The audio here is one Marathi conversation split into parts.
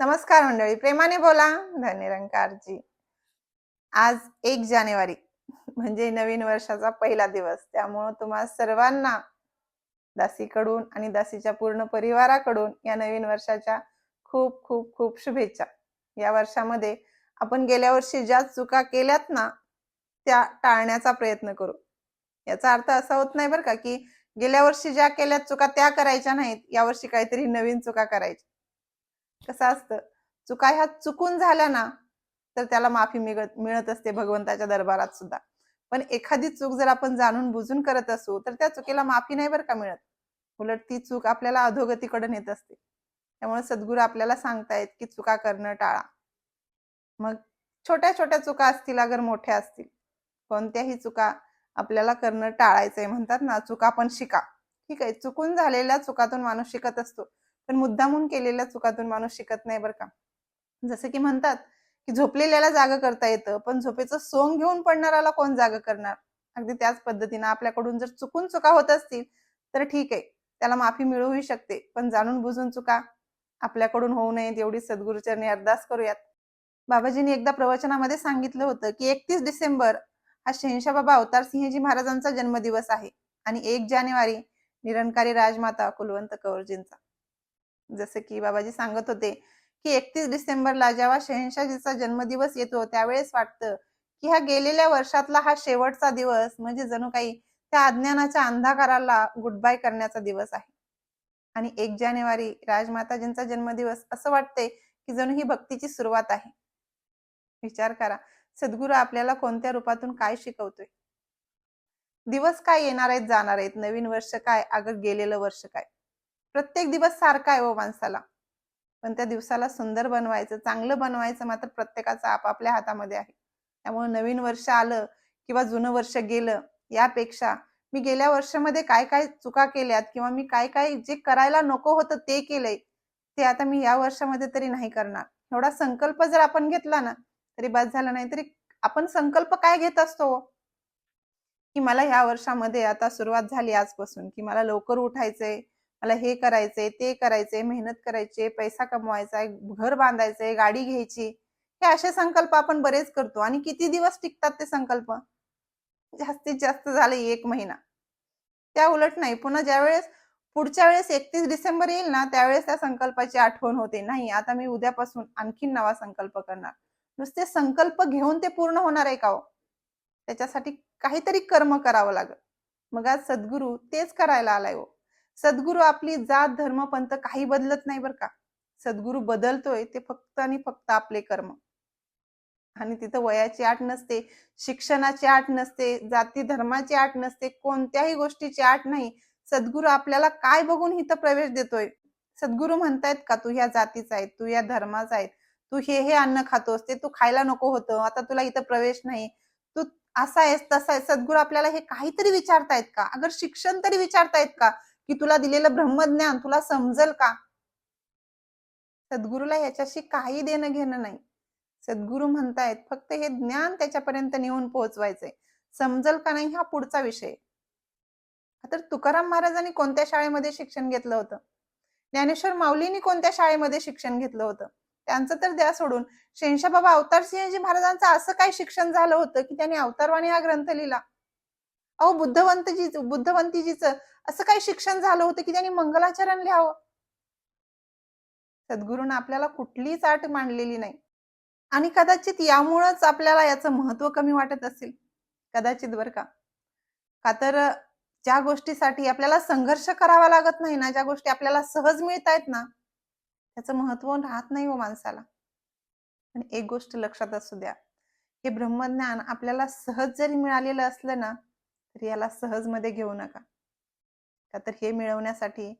नमस्कार मंडळी प्रेमाने बोला. धन्यरंकारजी आज एक जानेवारी म्हणजे नवीन वर्षाचा पहिला दिवस. त्यामुळं तुम्हा सर्वांना दासीकडून आणि दासीच्या पूर्ण परिवाराकडून या नवीन वर्षाच्या खूप खूप खूप शुभेच्छा. या वर्षामध्ये आपण गेल्या वर्षी ज्या चुका केल्यात ना त्या टाळण्याचा प्रयत्न करू. याचा अर्थ असा होत नाही बरं का की गेल्या वर्षी ज्या केल्या चुका त्या करायच्या नाहीत. यावर्षी काहीतरी नवीन चुका करायच्या. कसं असतं? चुका ह्या चुकून झाल्या ना तर त्याला माफी मिळत मिळत असते भगवंताच्या दरबारात सुद्धा. पण एखादी चूक जर आपण जाणून बुजून करत असू तर त्या चुकीला माफी नाही बरं का मिळत. उलट ती चूक आपल्याला अधोगतीकडे नेत असते. त्यामुळे सद्गुरू आपल्याला सांगतायत की चुका करणं टाळा. मग छोट्या छोट्या चुका असतील अगर मोठ्या असतील कोणत्याही चुका आपल्याला करणं टाळायचंय म्हणतात ना चुका पण शिका. ठीक आहे चुकून झालेल्या चुकातून माणूस शिकत असतो. पण मुद्दामून केलेल्या चुकातून माणूस शिकत नाही बरं का. जसं की म्हणतात की झोपलेल्याला जाग करता येतं पण झोपेचं सोंग घेऊन पडणाराला कोण जाग करणार? अगदी त्याच पद्धतीनं आपल्याकडून जर चुकून चुका होत असतील तर ठीक आहे त्याला माफी मिळूही शकते पण जाणून बुजून चुका आपल्याकडून होऊ नयेत एवढी सद्गुरुचरणी अरदास करूयात. बाबाजींनी एकदा प्रवचनामध्ये सांगितलं होतं की एकतीस डिसेंबर हा शहनशाह बाबा अवतार सिंहजी महाराजांचा जन्मदिवस आहे आणि एक जानेवारी निरंकारी राजमाता कुलवंत कौरजींचा. जसं की बाबाजी सांगत होते की एकतीस डिसेंबरला जेव्हा शहनशाहजीचा जन्मदिवस येतो त्यावेळेस वाटतं की ह्या गेलेल्या वर्षातला हा शेवटचा दिवस म्हणजे जणू काही त्या अज्ञानाच्या अंधाकाराला गुड बाय करण्याचा दिवस आहे. आणि एक जानेवारी राजमाताजींचा जन्मदिवस असं वाटतंय की जणू ही भक्तीची सुरुवात आहे. विचार करा सद्गुरू आपल्याला कोणत्या रूपातून काय शिकवतोय? दिवस काय येणार आहेत जाणार आहेत नवीन वर्ष काय अगं गेलेलं वर्ष काय? प्रत्येक दिवस सारखा आहे हो माणसाला. पण त्या दिवसाला सुंदर बनवायचं चांगलं बनवायचं मात्र प्रत्येकाचं आपापल्या हातामध्ये आहे. त्यामुळे नवीन वर्ष आलं किंवा जुनं वर्ष गेलं यापेक्षा मी गेल्या वर्षामध्ये काय काय चुका केल्यात किंवा मी काय काय जे करायला नको होतं ते केलंय ते आता मी या वर्षामध्ये तरी नाही करणार. एवढा संकल्प जर आपण घेतला ना तरी बस झाला नाही तरी आपण संकल्प काय घेत असतो हो? की मला ह्या वर्षामध्ये आता सुरुवात झाली आजपासून की मला लवकर उठायचंय मला हे करायचंय ते करायचंय मेहनत करायची पैसा कमवायचा घर बांधायचंय गाडी घ्यायची हे असे संकल्प आपण बरेच करतो. आणि किती दिवस टिकतात ते संकल्प? जास्तीत जास्त झाले एक महिना. त्या उलट नाही पुन्हा ज्यावेळेस पुढच्या वेळेस एकतीस डिसेंबर येईल ना त्यावेळेस त्या संकल्पाची आठवण होते. नाही आता मी उद्यापासून आणखीन नवा संकल्प करणार. नुसते संकल्प घेऊन ते पूर्ण होणार आहे का हो? त्याच्यासाठी काहीतरी कर्म करावं लागेल. मग आज सद्गुरू तेच करायला आलाय हो. सद्गुरू आपली जात धर्म पंथ काही बदलत नाही बरं का. सद्गुरू बदलतोय ते फक्त आणि फक्त आपले कर्म. आणि तिथं वयाची आठ नसते शिक्षणाची आठ नसते जाती धर्माची आठ नसते कोणत्याही गोष्टीची आठ नाही. सद्गुरू आपल्याला काय बघून इथं प्रवेश देतोय? सद्गुरू म्हणतायत का तू ह्या जातीचा आहे तू या धर्माचा आहे तू हे हे अन्न खातोस ते तू खायला नको होतं आता तुला इथं प्रवेश नाही. तू असा आहेस तसा आहे सद्गुरू आपल्याला हे काहीतरी विचारतायत का? अगर शिक्षण तरी विचारतायत का? की तुला दिलेलं ब्रह्मज्ञान तुला समजल का? सद्गुरूला ह्याच्याशी काही देणं घेणं नाही. सद्गुरू म्हणतायत फक्त हे ज्ञान त्याच्यापर्यंत नेऊन पोहोचवायचंय. समजल का नाही हा पुढचा विषय. तर तुकाराम महाराजांनी कोणत्या शाळेमध्ये शिक्षण घेतलं होतं? ज्ञानेश्वर माऊलींनी कोणत्या शाळेमध्ये शिक्षण घेतलं होतं? त्यांचं तर द्या सोडून. शेंशा बाबा अवतार सिंहजी महाराजांचं असं काय शिक्षण झालं होतं की त्यांनी अवतारवाणी हा ग्रंथ लिहिला? अहो बुद्धवंतजी बुद्धवंतीजीचं असं काही शिक्षण झालं होतं की त्यांनी मंगलाचरण लिहावं? सद्गुरूनं आपल्याला कुठलीच आट मांडलेली नाही. आणि कदाचित यामुळंच आपल्याला याचं महत्त्व कमी वाटत असेल. कदाचित बरं का. का तर ज्या गोष्टीसाठी आपल्याला संघर्ष करावा लागत नाही ना ज्या गोष्टी आपल्याला सहज मिळत आहेत ना त्याचं महत्त्व राहत नाही हो माणसाला. आणि एक गोष्ट लक्षात असू द्या. हे ब्रह्मज्ञान आपल्याला सहज जरी मिळालेलं असलं ना तर याला सहजमध्ये घेऊ नका. का तर हे मिळवण्यासाठी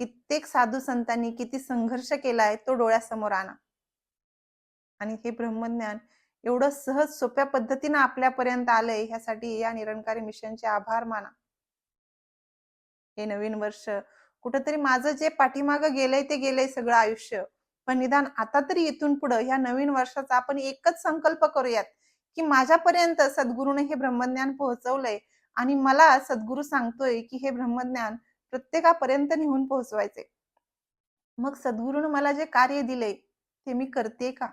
कित्येक साधू संतांनी किती संघर्ष केलाय तो डोळ्यासमोर आणा. आणि हे ब्रह्मज्ञान एवढं सहज सोप्या पद्धतीनं आपल्यापर्यंत आलंय ह्यासाठी या निरंकारी मिशनचे आभार माना. हे नवीन वर्ष कुठंतरी माझं जे पाठीमागं गेलंय ते गेलंय सगळं आयुष्य. पण निदान आता तरी इथून पुढं ह्या नवीन वर्षाचा आपण एकच संकल्प करूयात की माझ्यापर्यंत सद्गुरूने हे ब्रह्मज्ञान पोहोचवलंय आणि मला सद्गुरू सांगतोय की हे ब्रह्मज्ञान प्रत्येकापर्यंत नेऊन पोहोचवायचे मग सद्गुरून मला जे कार्य दिले ते मी करते का?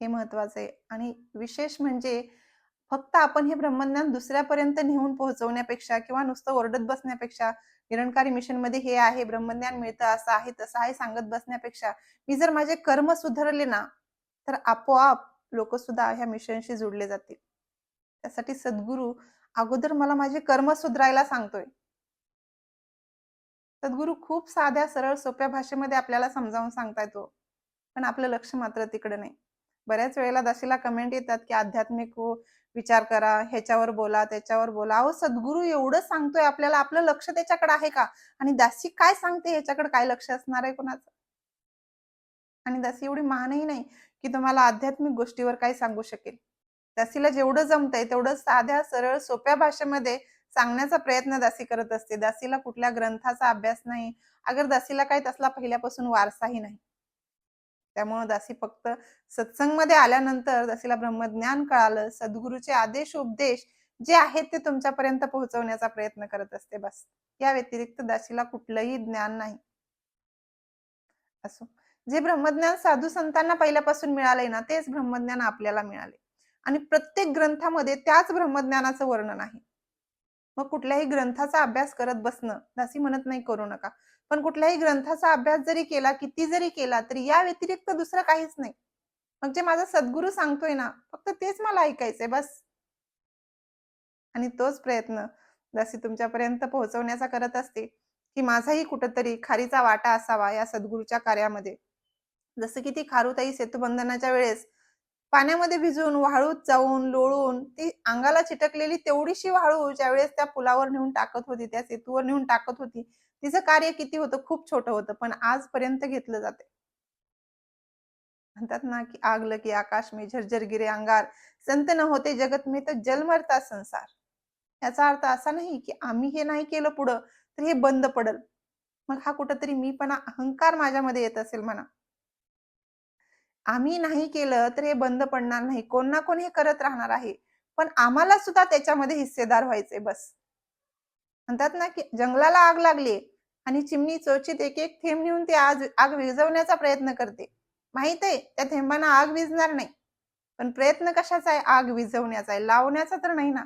हे महत्वाचं आहे आणि विशेष म्हणजे फक्त आपण हे ब्रह्मज्ञान दुसऱ्यापर्यंत नेऊन पोहोचवण्यापेक्षा किंवा नुसतं ओरडत बसण्यापेक्षा निरंकारी मिशनमध्ये हे आहे ब्रह्मज्ञान मिळतं असं आहे तसं आहे सांगत बसण्यापेक्षा मी जर माझे कर्म सुधारले ना तर आपोआप लोक सुद्धा ह्या मिशनशी जुडले जातील. त्यासाठी सद्गुरू अगोदर मला माझे कर्म सुधारायला सांगतोय. सद्गुरू खूप साध्या सरळ सोप्या भाषेमध्ये आपल्याला समजावून सांगताय तो. पण आपलं लक्ष मात्र तिकडे नाही. बऱ्याच वेळेला दासीला कमेंट येतात की आध्यात्मिक हो, विचार करा ह्याच्यावर बोला त्याच्यावर बोला. अहो सद्गुरू एवढं सांगतोय आपल्याला आपलं लक्ष त्याच्याकडे आहे का? आणि दासी काय सांगते ह्याच्याकडे काय लक्ष असणार आहे कोणाचं? आणि दासी एवढी महानही नाही की तुम्हाला आध्यात्मिक गोष्टीवर काय सांगू शकेल. दासीला जेवढं जमतंय तेवढं साध्या सरळ सोप्या भाषेमध्ये सांगण्याचा प्रयत्न दासी करत असते. दासीला कुठल्या ग्रंथाचा अभ्यास नाही. अगर दासीला काही तसला पहिल्यापासून वारसाही नाही. त्यामुळं दासी फक्त सत्संगमध्ये आल्यानंतर दासीला ब्रह्मज्ञान कळालं. सद्गुरूचे आदेश उपदेश जे आहेत ते तुमच्यापर्यंत पोहोचवण्याचा प्रयत्न करत असते बस. या व्यतिरिक्त दासीला कुठलंही ज्ञान नाही. असो. जे ब्रह्मज्ञान साधू संतांना पहिल्यापासून मिळालंय ना तेच ब्रह्मज्ञान आपल्याला मिळाले आणि प्रत्येक ग्रंथामध्ये त्याच ब्रह्मज्ञानाचं वर्णन आहे. मग कुठल्याही ग्रंथाचा अभ्यास करत बसणं दासी म्हणत नाही करू नका. पण कुठल्याही ग्रंथाचा अभ्यास जरी केला किती जरी केला तरी या व्यतिरिक्त दुसरं काहीच नाही. मग जे माझा सद्गुरू सांगतोय ना फक्त तेच मला ऐकायचंय बस. आणि तोच प्रयत्न दासी तुमच्यापर्यंत पोहोचवण्याचा करत असते की माझाही कुठंतरी खारीचा वाटा असावा या सद्गुरूच्या कार्यामध्ये. जसं की ती खारुताई सेतुबंधनाच्या वेळेस पाण्यामध्ये भिजून वाळूत जाऊन लोळून ती अंगाला चिटकलेली तेवढीशी वाळू ज्यावेळेस त्या पुलावर नेऊन टाकत होती त्या सेतूवर नेऊन टाकत होती तिचं कार्य किती होतं? खूप छोटं होतं पण आजपर्यंत घेतलं जाते. म्हणतात ना की आगल की आकाश मी झरझर गिरे अंगार संत न होते जगत मी तर जलमरता संसार. याचा अर्थ असा नाही की आम्ही हे नाही केलं पुढं तर हे बंद पडल. मग हा कुठंतरी मी पण अहंकार माझ्यामध्ये येत असेल म्हणा. आम्ही नाही केलं तर हे बंद पडणार नाही. कोण ना कोण हे करत राहणार आहे. पण आम्हाला सुद्धा त्याच्यामध्ये हिस्सेदार व्हायचे बस. म्हणतात ना की जंगलाला आग लागली आणि चिमणी चोचीत एक एक थेंब नेऊन ती आज आग विझवण्याचा प्रयत्न करते. माहीत आहे त्या थेंबांना आग विझणार नाही. पण प्रयत्न कशाचा आहे? आग विझवण्याचा आहे. लावण्याचा तर नाही ना.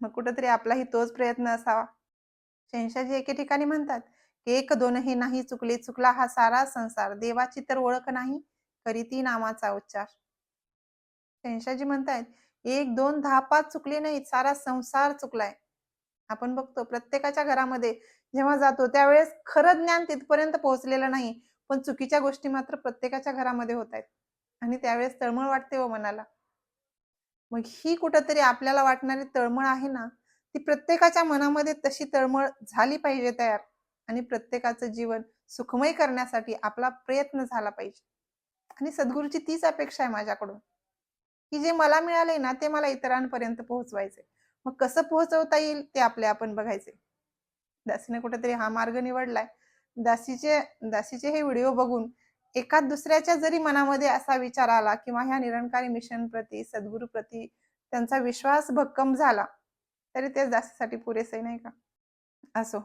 मग कुठंतरी आपलाही तोच प्रयत्न असावा. शहशाजी एके ठिकाणी म्हणतात एक दोन हे नाही चुकले चुकला हा सारा संसार. देवाची तर ओळख नाही. करीती नामाचा उच्चार. शहशाजी म्हणतायत एक दोन दहा पाच चुकले नाहीत सारा संसार चुकलाय. आपण बघतो प्रत्येकाच्या घरामध्ये जेव्हा जातो त्यावेळेस खरं ज्ञान तिथपर्यंत पोहोचलेलं नाही पण चुकीच्या गोष्टी मात्र प्रत्येकाच्या घरामध्ये होत आहेत आणि त्यावेळेस तळमळ वाटते व मनाला. मग ही कुठंतरी आपल्याला वाटणारी तळमळ आहे ना ती प्रत्येकाच्या मनामध्ये तशी तळमळ झाली पाहिजे तयार. आणि प्रत्येकाचं जीवन सुखमय करण्यासाठी आपला प्रयत्न झाला पाहिजे. आणि सद्गुरूची तीच अपेक्षा आहे माझ्याकडून. की जे मला मिळाले ना ते मला इतरांपर्यंत पोहोचवायचे. मग कसं पोहोचवता येईल ते आपले आपण बघायचे. दासीने कुठेतरी हा मार्ग निवडलाय. दासीचे दासीचे हे व्हिडिओ बघून एका दुसऱ्याच्या जरी मनामध्ये असा विचार आला किंवा ह्या निरंकारी मिशन प्रती सद्गुरू प्रती त्यांचा विश्वास भक्कम झाला तरी ते दासीसाठी पुरेसे नाही का? असो.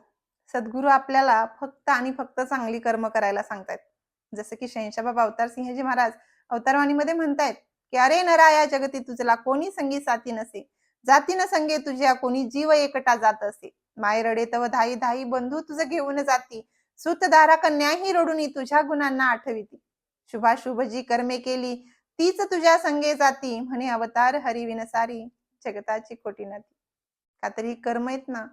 सद्गुरू आपल्याला फक्त आणि फक्त चांगली कर्म करायला सांगतायत. जसं की शैनशाबाबा अवतार सिंहजी महाराज अवतारवाणीमध्ये म्हणतायत की अरे नराया जगती तुझला कोणी संगी साथी नसे. जाती न संगे तुझ्या कोणी जीव एकटा जात असे. माय रडे तव धाई धाई बंधू तुझं घेऊन जाती. सुतदारा कन्याही रडून तुझ्या गुणांना आठविती. शुभाशुभ जी कर्मे केली तीच तुझ्या संगे जाती. म्हणे अवतार हरिविनसारी जगताची खोटी नाती. का तरी कर्म आहेत ना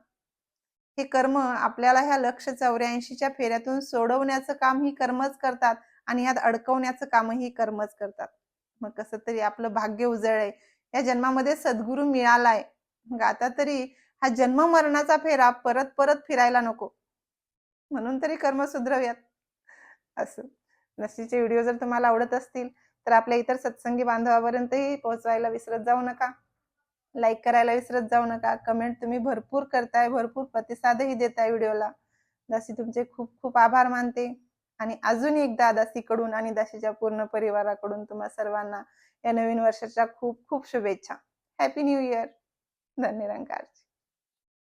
हे कर्म आपल्याला ह्या लक्ष चौऱ्याऐंशीच्या फेऱ्यातून सोडवण्याचं काम ही कर्मच करतात आणि यात अडकवण्याचं कामही कर्मच करतात. मग कसं तरी आपलं भाग्य उजळलंय. या जन्मामध्ये सद्गुरू मिळालाय. मग आता तरी हा जन्म मरणाचा फेरा परत परत फिरायला नको. म्हणून तरी कर्म सुधरव्यात. असं. नशीचे व्हिडिओ जर तुम्हाला आवडत असतील तर आपल्या इतर सत्संगी बांधवापर्यंतही पोहोचवायला विसरत जाऊ नका. लाईक करायला विसरत जाऊ नका. कमेंट तुम्ही भरपूर करताय भरपूर प्रतिसादही देताय व्हिडिओला. दासी तुमचे खूप खूप आभार मानते. आणि अजून एकदा दासीकडून आणि दासीच्या पूर्ण परिवाराकडून तुम्हा सर्वांना या नवीन वर्षाच्या खूप खूप शुभेच्छा. Happy new year धन्यरंकार